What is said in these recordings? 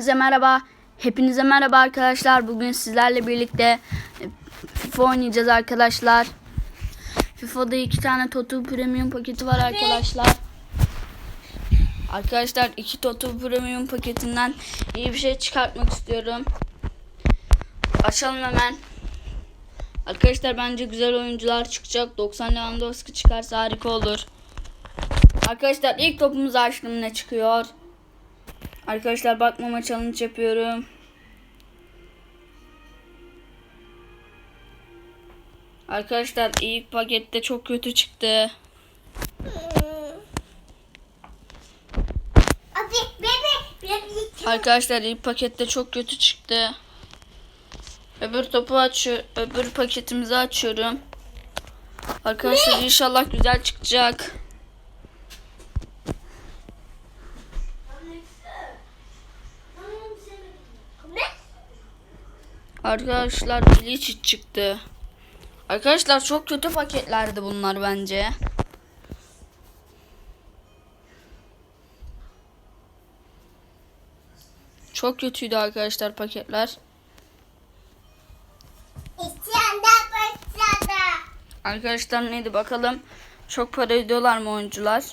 Hepinize merhaba. Hepinize merhaba arkadaşlar. Bugün sizlerle birlikte e, FIFA oynayacağız arkadaşlar. FIFA'da iki tane Totu Premium paketi var arkadaşlar. Arkadaşlar iki Totu Premium paketinden iyi bir şey çıkartmak istiyorum. Açalım hemen. Arkadaşlar bence güzel oyuncular çıkacak. 90 Lewandowski çıkarsa harika olur. Arkadaşlar ilk topumuzu açtım ne çıkıyor? Arkadaşlar bakmama challenge yapıyorum. Arkadaşlar ilk pakette çok kötü çıktı. Arkadaşlar ilk pakette çok kötü çıktı. Öbür topu açıyor, öbür paketimizi açıyorum. Arkadaşlar inşallah güzel çıkacak. Arkadaşlar Bleach çıktı. Arkadaşlar çok kötü paketlerdi bunlar bence. Çok kötüydü arkadaşlar paketler. Arkadaşlar neydi bakalım. Çok para ödüyorlar mı oyuncular?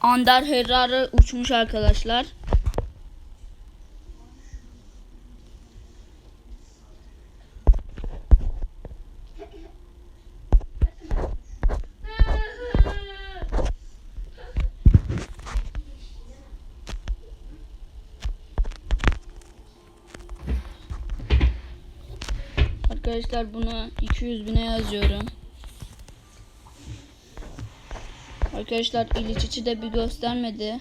Ander Herrera uçmuş arkadaşlar. Arkadaşlar bunu 200 bine yazıyorum. Arkadaşlar İliçiç'i de bir göstermedi.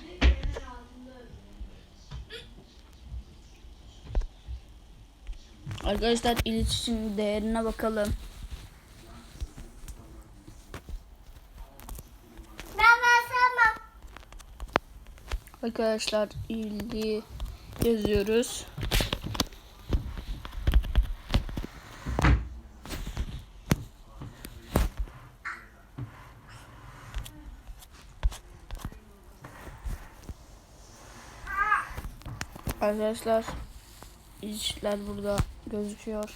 Arkadaşlar İliçiç'in değerine bakalım. Arkadaşlar İli yazıyoruz. Arkadaşlar işler burada gözüküyor.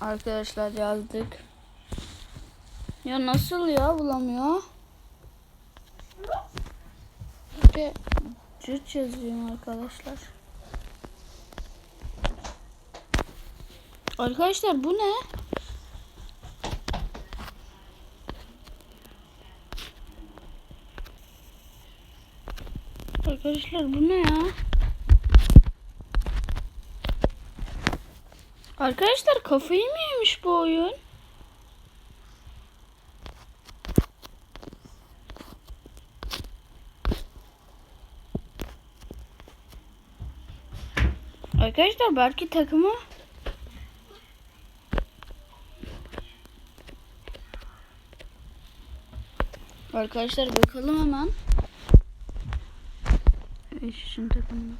Arkadaşlar yazdık. Ya nasıl ya bulamıyor? İşte cüt yazıyorum arkadaşlar. Arkadaşlar bu ne? Arkadaşlar bu ne ya? Arkadaşlar kafayı mı yemiş bu oyun? Arkadaşlar belki takımı Arkadaşlar bakalım hemen. Eşişin takımına.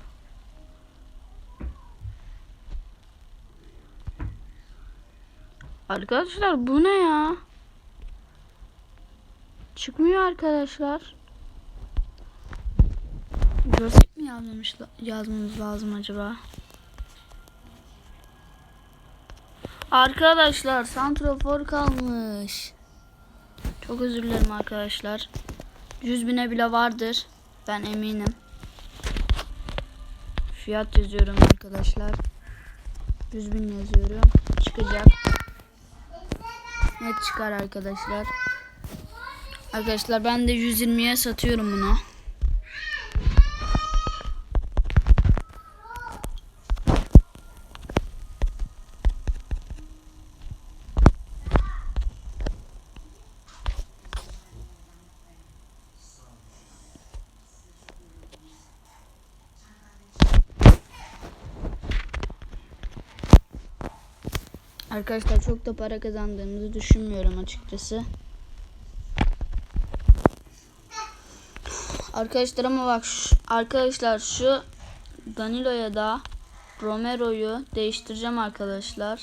Arkadaşlar bu ne ya? Çıkmıyor arkadaşlar. Josep mi yazmamış, yazmamız lazım acaba? Arkadaşlar santrafor kalmış. Çok özür dilerim arkadaşlar. 100 bine bile vardır. Ben eminim. Fiyat yazıyorum arkadaşlar. 100 bin yazıyorum. Çıkacak. Net çıkar arkadaşlar. Arkadaşlar ben de 120'ye satıyorum bunu. Arkadaşlar çok da para kazandığımızı düşünmüyorum açıkçası. Arkadaşlar ama bak şu, arkadaşlar şu Danilo'ya da Romero'yu değiştireceğim arkadaşlar.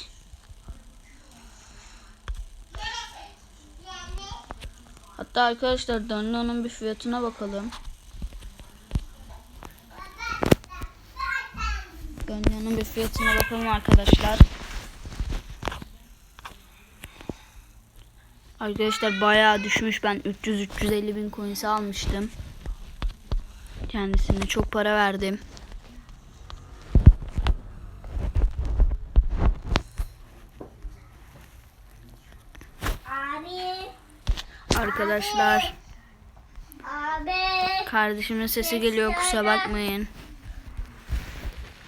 Hatta arkadaşlar Danilo'nun bir fiyatına bakalım. Gönlünün bir fiyatına bakalım arkadaşlar. Arkadaşlar bayağı düşmüş. Ben 300-350 bin coins'i almıştım. Kendisine çok para verdim. Abi. Arkadaşlar Abi. kardeşimin sesi geliyor kusura bakmayın.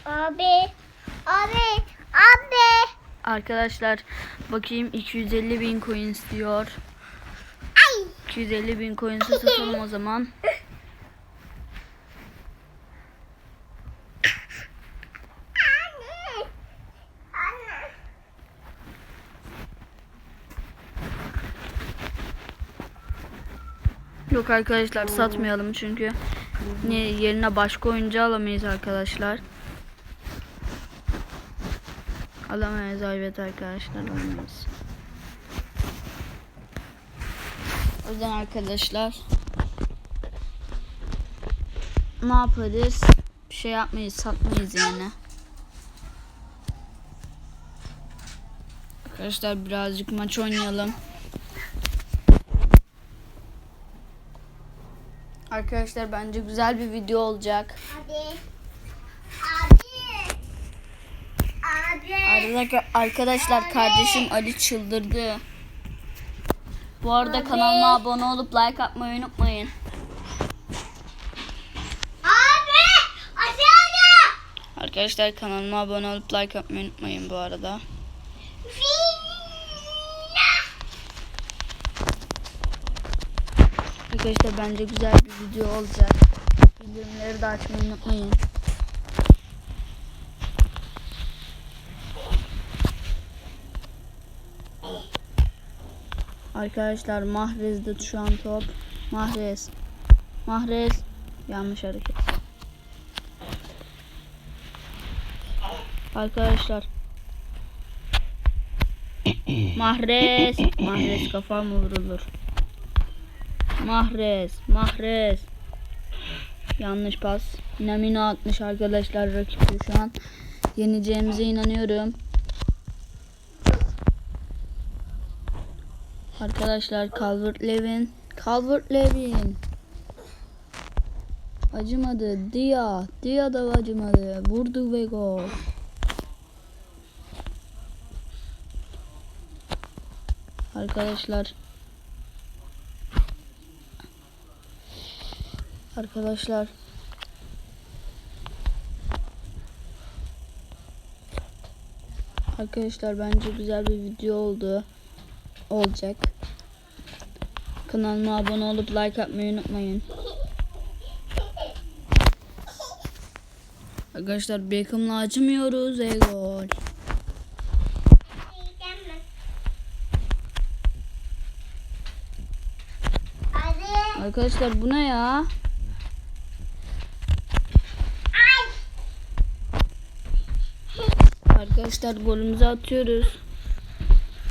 Abi. Abi. Abi. Arkadaşlar bakayım 250 bin coins diyor. Ay. 250 bin coins'i satalım o zaman. Yok arkadaşlar satmayalım çünkü ne yerine başka oyuncu alamayız arkadaşlar. Alamayız evet arkadaşlar alamayız. O yüzden arkadaşlar ne yaparız? Bir şey yapmayız satmayız yani. Arkadaşlar birazcık maç oynayalım. Arkadaşlar bence güzel bir video olacak. Abi. Abi. Abi. Arada- Arkadaşlar kardeşim Ali çıldırdı. Bu arada Abi. kanalıma abone olup like atmayı unutmayın. Abi. Aşağıda. Arkadaşlar kanalıma abone olup like atmayı unutmayın bu arada. Arkadaşlar bence güzel bir video olacak. Bildirimleri de açmayı unutmayın. Arkadaşlar Mahrez'de şu an top. Mahrez. Mahrez. Yanlış hareket. Arkadaşlar. Mahrez. Mahrez kafa mı vurulur? Mahrez, Mahrez. Yanlış pas. Namino atmış arkadaşlar rakipte şu an. Yeneceğimize inanıyorum. Arkadaşlar Calvert Levin. Calvert Levin. Acımadı. Dia. Dia da acımadı. Vurdu ve gol. Arkadaşlar Arkadaşlar Arkadaşlar bence güzel bir video oldu. Olacak. Kanalıma abone olup like atmayı unutmayın. Arkadaşlar Beckham'la acımıyoruz. Ey gol. Arkadaşlar bu ne ya? Arkadaşlar golümüzü atıyoruz.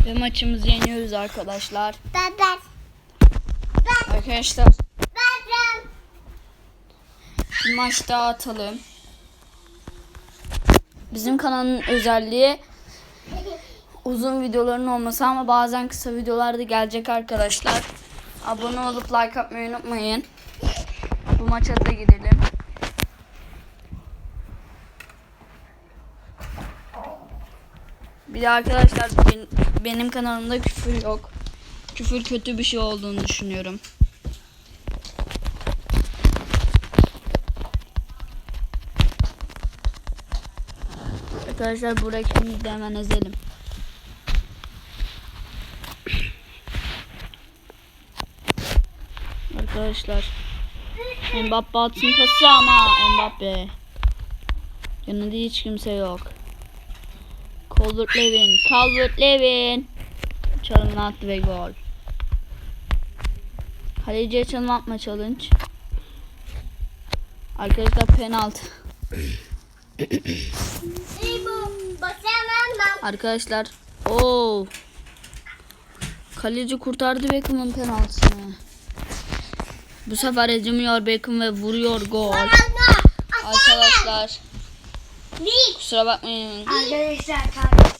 Ve maçımızı yeniyoruz arkadaşlar. Ben ben. Ben Arkadaşlar ben ben. bir maç daha atalım. Bizim kanalın özelliği uzun videoların olması ama bazen kısa videolar da gelecek arkadaşlar. Abone olup like atmayı unutmayın. Bu maça da gidelim. Bir de arkadaşlar ben- benim kanalımda küfür yok. Küfür kötü bir şey olduğunu düşünüyorum. Arkadaşlar bu rakibimizi de hemen ezelim. Arkadaşlar Mbappe atsın pası ama Mbappe. Yanında hiç kimse yok. Calvert Levin. Calvert Levin. Çalım attı ve gol. Kaleciye çalım atma challenge. Arkadaşlar penaltı. Arkadaşlar. Oo. Kaleci kurtardı Beckham'ın penaltısını. Bu sefer acımıyor Beckham ve vuruyor gol. Arkadaşlar. Kusura bakmayın. Arkadaşlar kardeşim.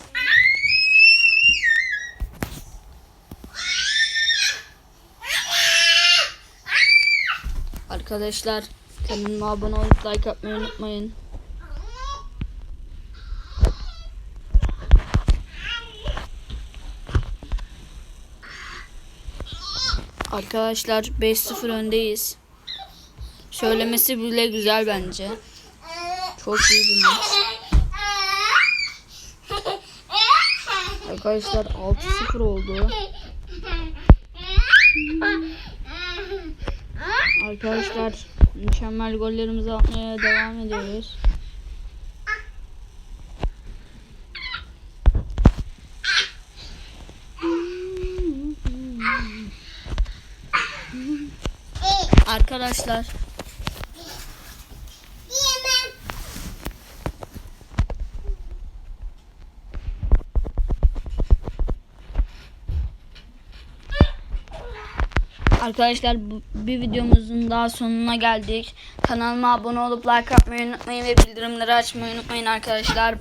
Arkadaşlar kanalıma abone olup like atmayı unutmayın. Arkadaşlar 5-0 öndeyiz. Söylemesi bile güzel bence. Çok iyi bir maç. Arkadaşlar 6-0 oldu. Arkadaşlar mükemmel gollerimizi atmaya devam ediyoruz. Arkadaşlar Arkadaşlar bir videomuzun daha sonuna geldik. Kanalıma abone olup like atmayı unutmayın ve bildirimleri açmayı unutmayın arkadaşlar.